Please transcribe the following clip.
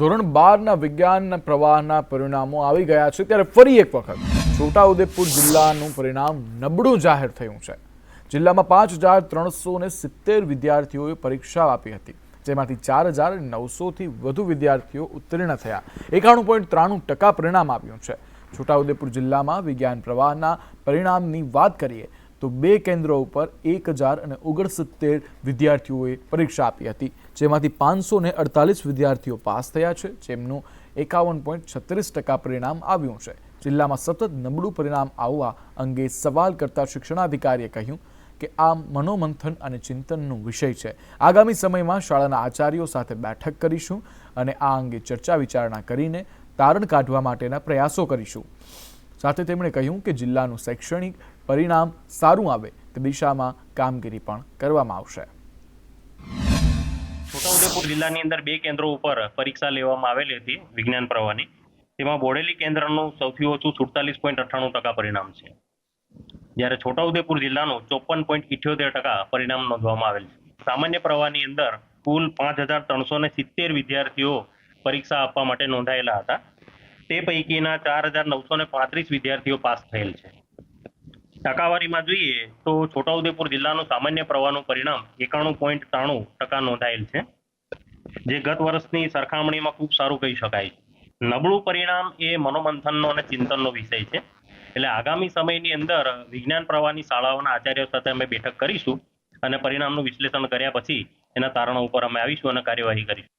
ધોરણ બારના વિજ્ઞાનના પ્રવાહના પરિણામો આવી ગયા છે ત્યારે ફરી એક વખત છોટાઉદેપુર જિલ્લાનું પરિણામ નબળું જાહેર થયું છે. જિલ્લામાં પાંચ હજાર ત્રણસો ને સિત્તેર વિદ્યાર્થીઓએ પરીક્ષા આપી હતી, જેમાંથી ચાર હજાર નવસોથી વધુ વિદ્યાર્થીઓ ઉત્તીર્ણ થયા. એકાણું પોઈન્ટ ત્રાણું ટકા પરિણામ આવ્યું છે. છોટાઉદેપુર જિલ્લામાં વિજ્ઞાન પ્રવાહના પરિણામની વાત કરીએ તો બે કેન્દ્રો ઉપર એક હજાર અને ઓગણસિત્તેર વિદ્યાર્થીઓએ પરીક્ષા આપી હતી, જેમાંથી પાંચસો ને અડતાલીસ વિદ્યાર્થીઓ પાસ થયા છે, જેમનું એકાવન પોઈન્ટ છત્રીસ ટકા પરિણામ આવ્યું છે. જિલ્લામાં સતત નબળું પરિણામ આવવા અંગે સવાલ કરતા શિક્ષણાધિકારીએ કહ્યું કે આ મનોમંથન અને ચિંતનનો વિષય છે. આગામી સમયમાં શાળાના આચાર્યો સાથે બેઠક કરીશું અને આ અંગે ચર્ચા વિચારણા કરીને તારણ કાઢવા માટેના પ્રયાસો કરીશું. સાથે તેમણે કહ્યું કે જિલ્લાનું શૈક્ષણિક પરિણામ સારું આવે તે દિશામાં કામગીરી પણ કરવામાં આવશે. છોટાઉદેપુર જિલ્લાની અંદર બે કેન્દ્રો ઉપર પરીક્ષા લેવામાં આવેલી હતી વિજ્ઞાન પ્રવાહની. તેમાં બોડેલી કેન્દ્રનું સૌથી ઓછું સુડતાલીસ પોઈન્ટ અઠ્ઠાણું ટકા પરિણામ છે. જ્યારે છોટાઉદેપુર જિલ્લાનું ચોપન પોઈન્ટ ઇઠ્યોતેર ટકા પરિણામ નોંધવામાં આવેલ છે. સામાન્ય પ્રવાહની અંદર કુલ પાંચ હજાર ત્રણસો ને સિત્તેર વિદ્યાર્થીઓ પરીક્ષા આપવા માટે નોંધાયેલા હતા. તે પૈકીના ચાર હજાર નવસો ને પાંત્રીસ વિદ્યાર્થીઓ પાસ થયેલ છે. ટકાવારીમાં જોઈએ તો છોટાઉદેપુર જિલ્લાનું સામાન્ય પ્રવાહનું પરિણામ એકાણું પોઈન્ટ ત્રાણું ટકા નોંધાયેલ છે, જે ગત વર્ષની સરખામણીમાં ખૂબ સારું કહી શકાય નબળું પરિણામ એ મનોમંથનનો અને ચિંતનનો વિષય છે. એટલે આગામી સમયની અંદર વિજ્ઞાન પ્રવાહની શાળાઓના આચાર્યો સાથે અમે બેઠક કરીશું અને પરિણામનું વિશ્લેષણ કર્યા પછી એના તારણો ઉપર અમે આવીશું અને કાર્યવાહી કરીશું.